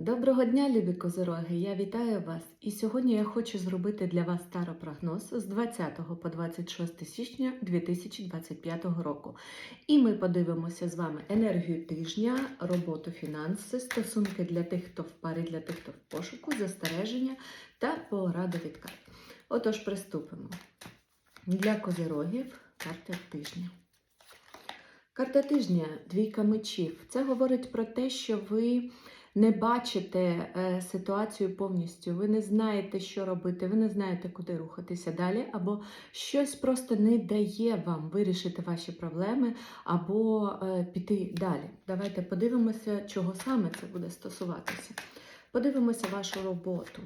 Доброго дня, любі козороги! Я вітаю вас! І сьогодні я хочу зробити для вас старопрогноз з 20 по 26 січня 2025 року. І ми подивимося з вами енергію тижня, роботу, фінанси, стосунки для тих, хто в парі, для тих, хто в пошуку, застереження та поради від карт. Отож, приступимо. Для козирогів карта тижня. Карта тижня двійка мечів. Це говорить про те, що ви не бачите е, ситуацію повністю, ви не знаєте, що робити, ви не знаєте, куди рухатися далі, або щось просто не дає вам вирішити ваші проблеми, або е, піти далі. Давайте подивимося, чого саме це буде стосуватися. Подивимося вашу роботу.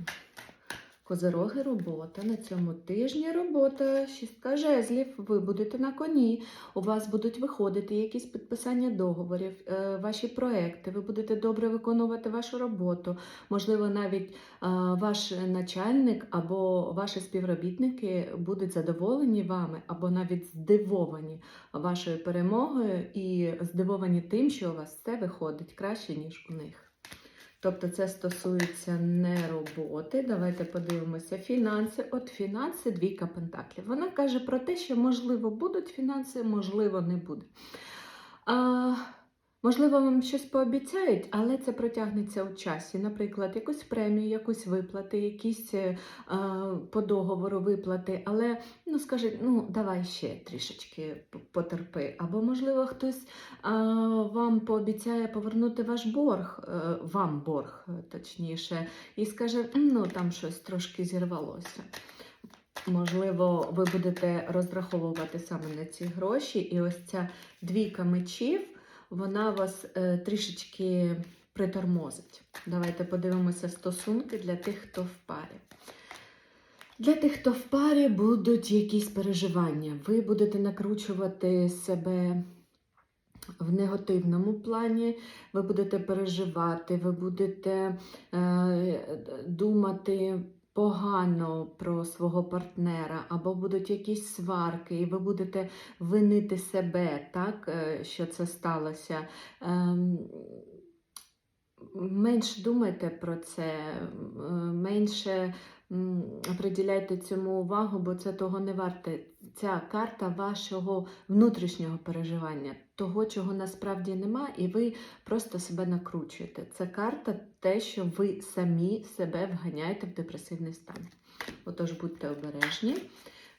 Козероги робота. На цьому тижні робота, шістка жезлів, ви будете на коні, у вас будуть виходити якісь підписання договорів, е, ваші проекти, ви будете добре виконувати вашу роботу. Можливо, навіть е, ваш начальник або ваші співробітники будуть задоволені вами, або навіть здивовані вашою перемогою і здивовані тим, що у вас все виходить краще, ніж у них. Тобто це стосується не роботи. Давайте подивимося фінанси. От фінанси, двійка пентаклів. Вона каже про те, що можливо будуть фінанси, можливо, не буде. А, Можливо, вам щось пообіцяють, але це протягнеться у часі. Наприклад, якусь премію, якусь виплати, якісь е, по договору виплати, але ну скажуть, ну давай ще трішечки потерпи. Або, можливо, хтось е, вам пообіцяє повернути ваш борг, е, вам борг, точніше, і скаже, ну там щось трошки зірвалося. Можливо, ви будете розраховувати саме на ці гроші, і ось ця двійка мечів вона вас е, трішечки притормозить. Давайте подивимося стосунки для тих, хто в парі. Для тих, хто в парі, будуть якісь переживання. Ви будете накручувати себе в негативному плані, ви будете переживати, ви будете е, думати погано про свого партнера, або будуть якісь сварки, і ви будете винити себе, так, е, що це сталося. Ем, менше думайте про це, е, менше приділяйте цьому увагу, бо це того не варте. Ця карта вашого внутрішнього переживання, того, чого насправді нема, і ви просто себе накручуєте. Це карта те, що ви самі себе вганяєте в депресивний стан. Отож, будьте обережні.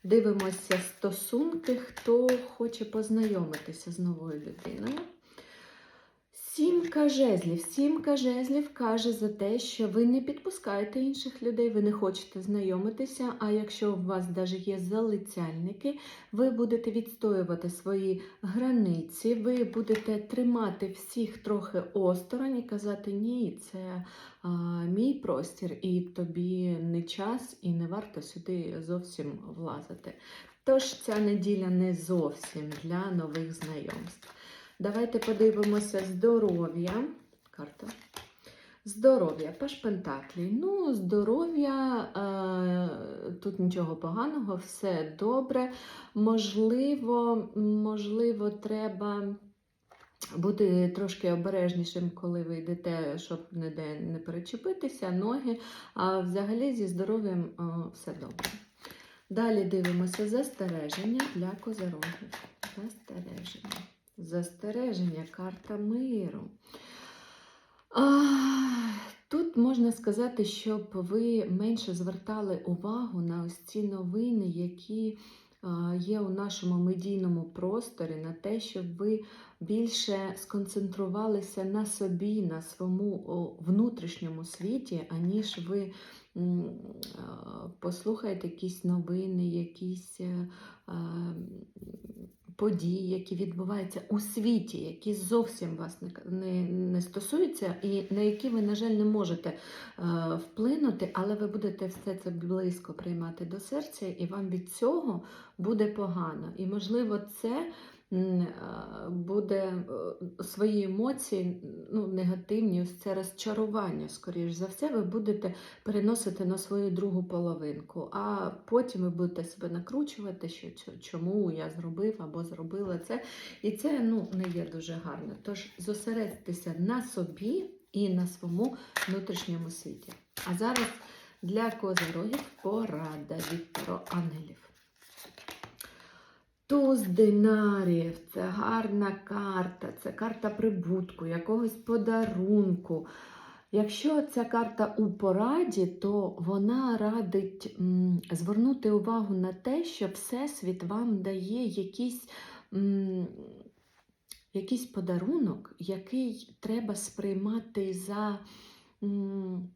Дивимося стосунки, хто хоче познайомитися з новою людиною. Сімка жезлів. Сімка жезлів каже за те, що ви не підпускаєте інших людей, ви не хочете знайомитися. А якщо у вас навіть є залицяльники, ви будете відстоювати свої границі, ви будете тримати всіх трохи осторонь і казати, ні, це а, мій простір, і тобі не час, і не варто сюди зовсім влазити. Тож ця неділя не зовсім для нових знайомств. Давайте подивимося здоров'я. Карта. Здоров'я, паш Пентаклі. Ну, здоров'я, е, тут нічого поганого, все добре. Можливо, можливо, треба бути трошки обережнішим, коли ви йдете, щоб ніде не перечепитися, ноги. А взагалі зі здоров'ям е, все добре. Далі дивимося застереження для козорогів. Застереження. Застереження, карта миру. А, Тут можна сказати, щоб ви менше звертали увагу на ось ці новини, які є у нашому медійному просторі, на те, щоб ви більше сконцентрувалися на собі, на своєму внутрішньому світі, аніж ви послухаєте якісь новини, якісь е, події, які відбуваються у світі, які зовсім вас не, не, стосуються, і на які ви, на жаль, не можете е, вплинути, але ви будете все це близько приймати до серця, і вам від цього буде погано. І, можливо, це буде е, свої емоції ну, негативні, це розчарування, скоріш за все, ви будете переносити на свою другу половинку, а потім ви будете себе накручувати, що чому я зробив або зробила це. І це ну, не є дуже гарно. Тож зосередьтеся на собі. і на своєму внутрішньому світі. А зараз для козорогів порада від ангелів. Туз динарів це гарна карта, це карта прибутку, якогось подарунку. Якщо ця карта у пораді, то вона радить м, звернути увагу на те, що Всесвіт вам дає якийсь, м, якийсь подарунок, який треба сприймати за, м,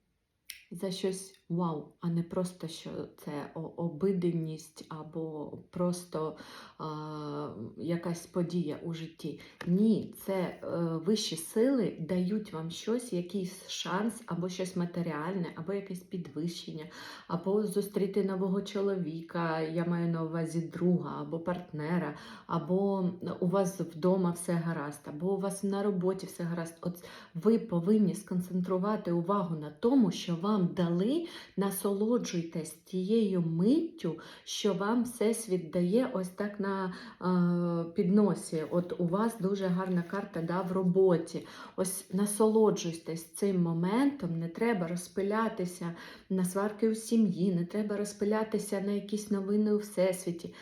за щось вау, а не просто що це обиденність або просто а, якась подія у житті. Ні, це е, вищі сили дають вам щось, якийсь шанс, або щось матеріальне, або якесь підвищення, або зустріти нового чоловіка, я маю на увазі друга або партнера, або у вас вдома все гаразд, або у вас на роботі все гаразд. От ви повинні сконцентрувати увагу на тому, що вам дали, насолоджуйтесь тією миттю, що вам всесвіт дає ось так на е, підносі. От у вас дуже гарна карта да, в роботі. Ось насолоджуйтесь цим моментом, не треба розпилятися на сварки у сім'ї, не треба розпилятися на якісь новини у всесвіті.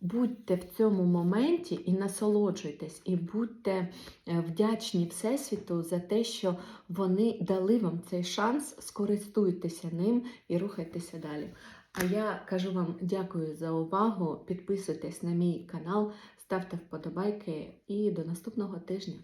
Будьте в цьому моменті і насолоджуйтесь, і будьте е, вдячні Всесвіту за те, що вони дали вам цей шанс, скористуйтеся ним і рухайтеся далі. А я кажу вам дякую за увагу. Підписуйтесь на мій канал, ставте вподобайки і до наступного тижня.